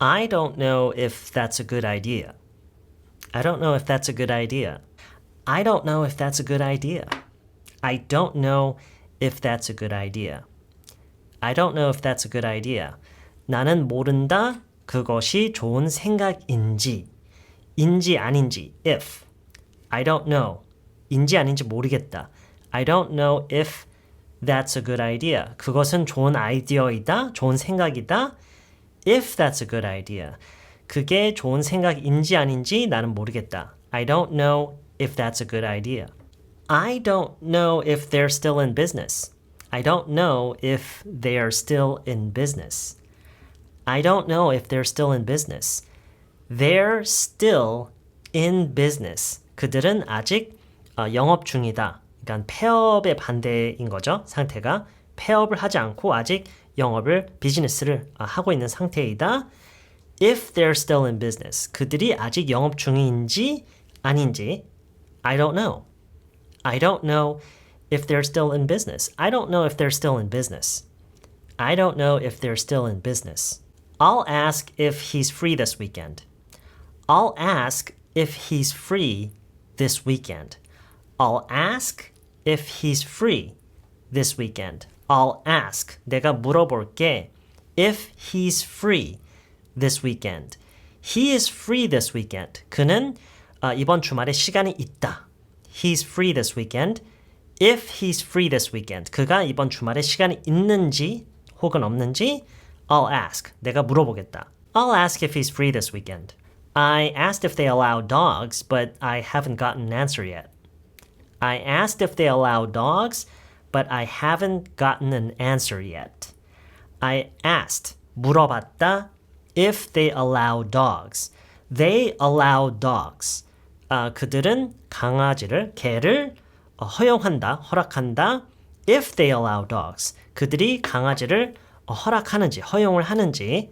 I don't know if that's a good idea. I don't know if that's a good idea. I don't know if that's a good idea. I don't know if that's a good idea. I don't know if that's a good idea. 나는 모른다. 그것이 좋은 생각인지, 인지 아닌지, if. I don't know. 인지 아닌지 모르겠다. I don't know if that's a good idea. 그것은 좋은 아이디어이다. 좋은 생각이다. If that's a good idea. 그게 좋은 생각인지 아닌지 나는 모르겠다. I don't know if that's a good idea. I don't know if they're still in business. I don't know if they are still in business. I don't know if they're still in business. They're still in business. 그들은 아직 어, 영업 중이다. 그러니까 폐업의 반대인 거죠. 상태가 폐업을 하지 않고 아직 영업을 비즈니스를 하고 있는 상태이다. If they're still in business, 그들이 아직 영업 중인지 아닌지 I don't know. I don't know if they're still in business. I don't know if they're still in business. I don't know if they're still in business. I'll ask if he's free this weekend. I'll ask if he's free this weekend. I'll ask if he's free this weekend. I'll ask. 내가 물어볼게. If he's free this weekend. He is free this weekend. 그는 어, 이번 주말에 시간이 있다. He's free this weekend. If he's free this weekend. 그가 이번 주말에 시간이 있는지 혹은 없는지 I'll ask. 내가 물어보겠다. I'll ask if he's free this weekend. I asked if they allow dogs, but I haven't gotten an answer yet. I asked if they allow dogs, But I haven't gotten an answer yet. I asked, 물어봤다, if they allow dogs. They allow dogs. 아, 그들은 강아지를, 개를 허용한다, 허락한다. If they allow dogs. 그들이 강아지를 허락하는지, 허용을 하는지.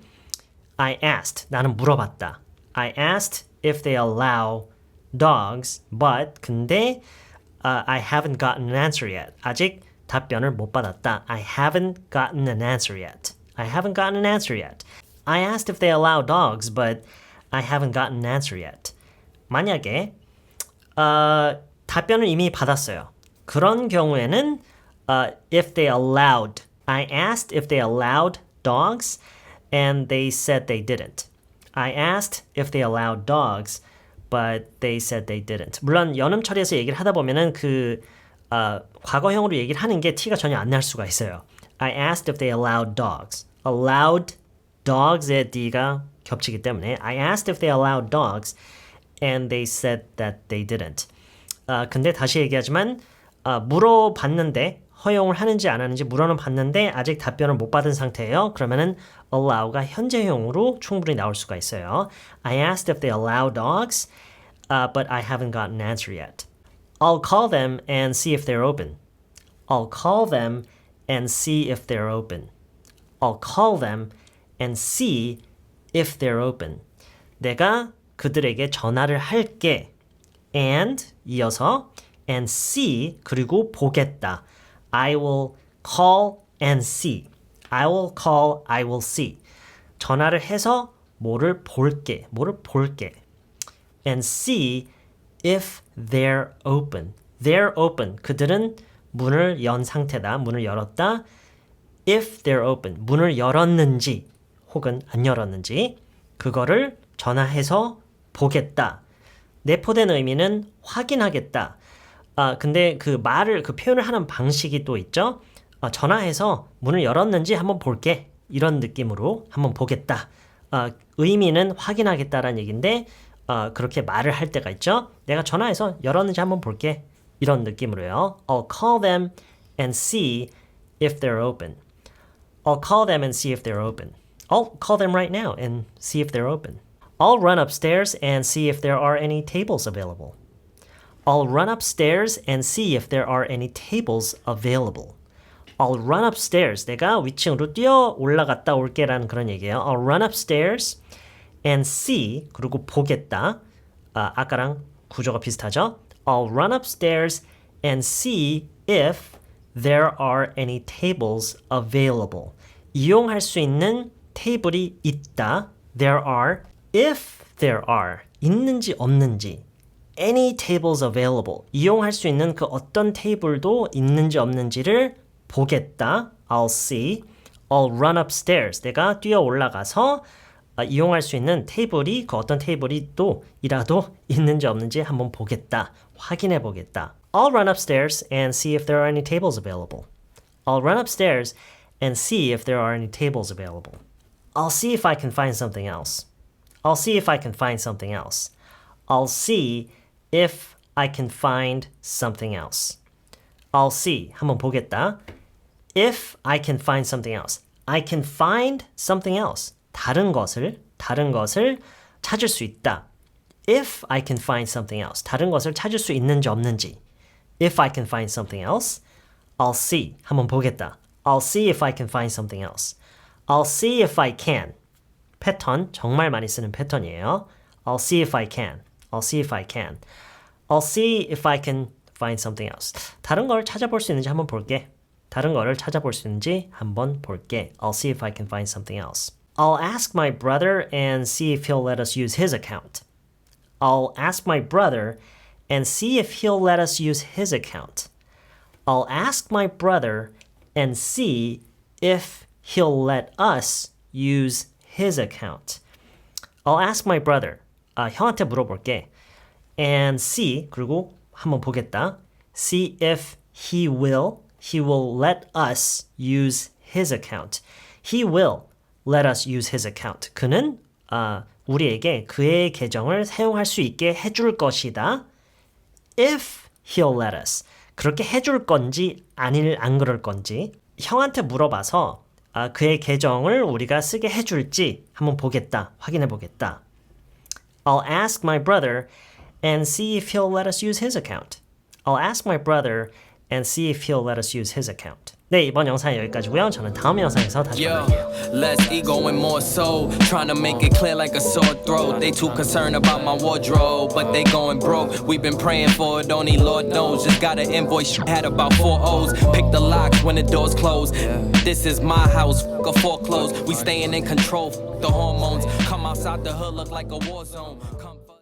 I asked. 나는 물어봤다. I asked if they allow dogs, but 근데 uh, I haven't gotten an answer yet. 아직 답변을 못 받았다. I haven't gotten an answer yet. I haven't gotten an answer yet. I asked if they allow dogs, but I haven't gotten an answer yet. 만약에 어, 답변을 이미 받았어요. 그런 경우에는 uh, if they allowed, I asked if they allowed dogs, and they said they didn't. I asked if they allowed dogs, but they said they didn't. 물론 연음 처리에서 얘기를 하다 보면은 그 어, 과거형으로 얘기를 하는 게 티가 전혀 안 날 수가 있어요. I asked if they allowed dogs. allowed dogs의 d가 겹치기 때문에 I asked if they allowed dogs and they said that they didn't. 아, 근데 다시 얘기하지만 아, 물어봤는데 허용을 하는지 안 하는지 물어는 봤는데 아직 답변을 못 받은 상태예요. 그러면은 allow가 현재형으로 충분히 나올 수가 있어요. I asked if they allow dogs, uh, but I haven't gotten an answer yet. I'll call them and see if they're open. I'll call them and see if they're open. I'll call them and see if they're open. 내가 그들에게 전화를 할게. and 이어서 and see 그리고 보겠다. I will call and see. I will call, I will see. 전화를 해서 뭐를 볼게, 뭐를 볼게. And see if they're open. They're open. 그들은 문을 연 상태다. 문을 열었다. If they're open. 문을 열었는지 혹은 안 열었는지 그거를 전화해서 보겠다. 내포된 의미는 확인하겠다. 아, 근데 그 말을, 그 표현을 하는 방식이 또 있죠? 아, 전화해서 문을 열었는지 한번 볼게. 이런 느낌으로 한번 보겠다. 아, 의미는 확인하겠다라는 얘기인데, 아, 그렇게 말을 할 때가 있죠? 내가 전화해서 열었는지 한번 볼게. 이런 느낌으로요. I'll call them and see if they're open. I'll call them and see if they're open. I'll call them right now and see if they're open. I'll run upstairs and see if there are any tables available. I'll run upstairs and see if there are any tables available. I'll run upstairs. 내가 위층으로 뛰어 올라갔다 올게라는 그런 얘기예요. I'll run upstairs and see 그리고 보겠다. 아, 아까랑 구조가 비슷하죠? I'll run upstairs and see if there are any tables available. 이용할 수 있는 테이블이 있다. there are, if there are, 있는지 없는지, any tables available, 이용할 수 있는 그 어떤 테이블도 있는지 없는지를 보겠다. I'll see. I'll run upstairs. 내가 뛰어 올라가서 아, 이용할 수 있는 테이블이 그 어떤 테이블이 또 이라도 있는지 없는지 한번 보겠다. 확인해 보겠다. I'll run upstairs and see if there are any tables available. I'll run upstairs and see if there are any tables available. I'll see if I can find something else. I'll see if I can find something else. I'll see if I can find something else. I'll see. 한번 보겠다. If I can find something else. I can find something else. 다른 것을, 다른 것을 찾을 수 있다. If I can find something else. 다른 것을 찾을 수 있는지 없는지. If I can find something else. I'll see. 한번 보겠다. I'll see if I can find something else. I'll see if I can. 패턴, 정말 많이 쓰는 패턴이에요. I'll see if I can. I'll see if I can. I'll see if I can find something else. 다른 걸 찾아볼 수 있는지 한번 볼게. 다른 거를 찾아볼 수 있는지 한번 볼게. I'll see if I can find something else. I'll ask my brother and see if he'll let us use his account. I'll ask my brother and see if he'll let us use his account. I'll ask my brother and see if he'll let us use his account. I'll ask my brother. 아, 형한테 물어볼게. And see, 그리고 한번 보겠다. See if he will, he will let us use his account. He will Let us use his account. 그는 아, 우리에게 그의 계정을 사용할 수 있게 해줄 것이다. If he'll let us. 그렇게 해줄 건지 아닐 안 그럴 건지 형한테 물어봐서 아, 그의 계정을 우리가 쓰게 해줄지 한번 보겠다. 확인해 보겠다. I'll ask my brother and see if he'll let us use his account. I'll ask my brother and see if he'll let us use his account. 네, 이번 영상은 여기까지고요. 저는 다음 영상에서 다시 Yo, 만날게요. less ego and more soul. Trying to make it clear like a sore throat. They too concerned about my wardrobe, but they going broke. We've been praying for it, only Lord knows. Just got an invoice, had about four O's. Pick the locks when the doors close. This is my house, fuck a foreclosed. We staying in control, f- the hormones. Come outside the hood, look like a war zone. Come